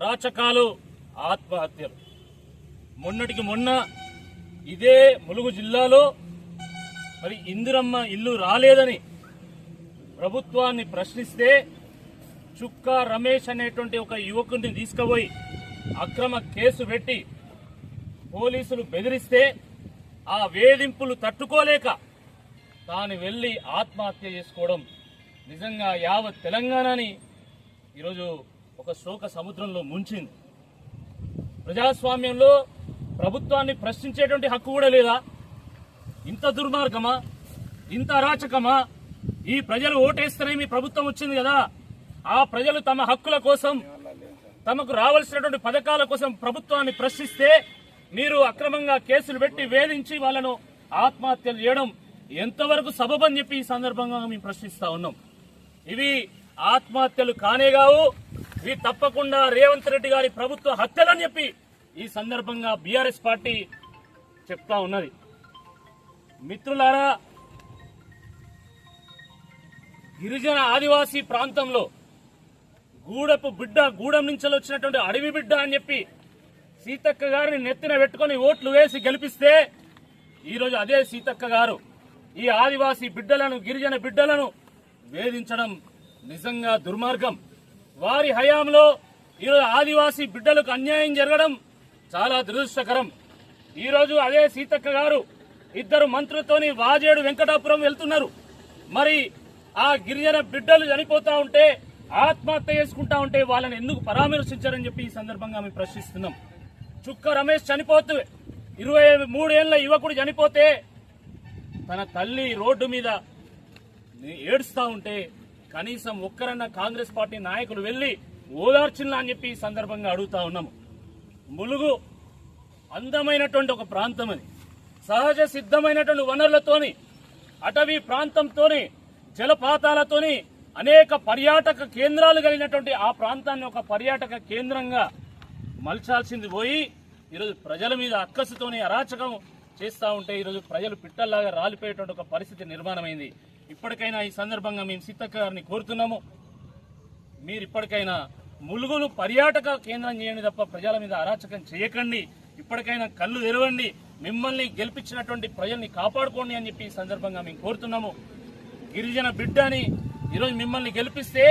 అరాచకాలు ఆత్మహత్యలు. మొన్నటికి మొన్న ఇదే ములుగు జిల్లాలో మరి ఇందిరమ్మ ఇల్లు రాలేదని ప్రభుత్వాన్ని ప్రశ్నిస్తే చుక్కా రమేష్ అనేటువంటి ఒక యువకుడిని తీసుకుపోయి అక్రమ కేసు పెట్టి పోలీసులు బెదిరిస్తే ఆ వేధింపులు తట్టుకోలేక తాను వెళ్ళి ఆత్మహత్య చేసుకోవడం నిజంగా యావత్ తెలంగాణని ఈరోజు ఒక శోక సముద్రంలో ముంచింది. ప్రజాస్వామ్యంలో ప్రభుత్వాన్ని ప్రశ్నించేటువంటి హక్కు కూడా లేదా? ఇంత దుర్మార్గమా? ఇంత అరాచకమా? ఈ ప్రజలు ఓటేస్తేనే మీ ప్రభుత్వం వచ్చింది కదా? ఆ ప్రజలు తమ హక్కుల కోసం తమకు రావాల్సినటువంటి పథకాల కోసం ప్రభుత్వాన్ని ప్రశ్నిస్తే మీరు అక్రమంగా కేసులు పెట్టి వేధించి వాళ్ళను ఆత్మహత్యలు చేయడం ఎంతవరకు సబబని చెప్పి ఈ సందర్భంగా మేము ప్రశ్నిస్తా ఉన్నాం. ఇవి ఆత్మహత్యలు కానే కావు ఇది తప్పకుండా రేవంత్ రెడ్డి గారి ప్రభుత్వ హత్యలని చెప్పి ఈ సందర్భంగా బీఆర్ఎస్ పార్టీ చెప్తా ఉన్నది. మిత్రులారా గిరిజన ఆదివాసీ ప్రాంతంలో గూడపు బిడ్డ గూడెం నుంచి వచ్చినటువంటి అడవి బిడ్డ అని చెప్పి సీతక్క గారిని నెత్తిన పెట్టుకొని ఓట్లు వేసి గెలిపిస్తే ఈరోజు అదే సీతక్క గారు ఈ ఆదివాసీ బిడ్డలను గిరిజన బిడ్డలను వేధించడం నిజంగా దుర్మార్గం. వారి హయాంలో ఈరోజు ఆదివాసీ బిడ్డలకు అన్యాయం జరగడం చాలా దురదృష్టకరం. ఈరోజు అదే సీతక్క గారు ఇద్దరు మంత్రులతోని వాజేడు వెంకటాపురం వెళ్తున్నారు. మరి ఆ గిరిజన బిడ్డలు చనిపోతా ఉంటే ఆత్మహత్య చేసుకుంటా ఉంటే వాళ్ళని ఎందుకు పరామర్శించారని చెప్పి ఈ సందర్భంగా మేము ప్రశ్నిస్తున్నాం. చుక్క రమేష్ చనిపోతూ ఇరవై మూడేళ్ళ యువకుడు చనిపోతే తన తల్లి రోడ్డు మీద ఏడుస్తా ఉంటే కనీసం ఒక్కరన్నా కాంగ్రెస్ పార్టీ నాయకులు వెళ్ళి ఓదార్చిల్లా అని చెప్పి ఈ సందర్భంగా అడుగుతా ఉన్నాము ములుగు అందమైనటువంటి ఒక ప్రాంతం అది. సహజ సిద్ధమైనటువంటి వనరులతోని అటవీ ప్రాంతంతోని జలపాతాలతోని అనేక పర్యాటక కేంద్రాలు కలిగినటువంటి ఆ ప్రాంతాన్ని ఒక పర్యాటక కేంద్రంగా మలచాల్సింది పోయి ఈరోజు ప్రజల మీద అక్కసుతోని అరాచకం చేస్తూ ఉంటే ఈరోజు ప్రజలు పిట్టల్లాగా రాలిపోయేటువంటి ఒక పరిస్థితి నిర్మాణమైంది. ఇప్పటికైనా ఈ సందర్భంగా మేము సీతక్క గారిని కోరుతున్నాము. మీరు ఇప్పటికైనా ములుగును పర్యాటక కేంద్రం చేయండి తప్ప ప్రజల మీద అరాచకం చేయకండి. ఇప్పటికైనా కళ్ళు తెరవండి. మిమ్మల్ని గెలిపించినటువంటి ప్రజల్ని కాపాడుకోండి అని చెప్పి ఈ సందర్భంగా మేము కోరుతున్నాము. గిరిజన బిడ్డ అని ఈరోజు మిమ్మల్ని గెలిపిస్తే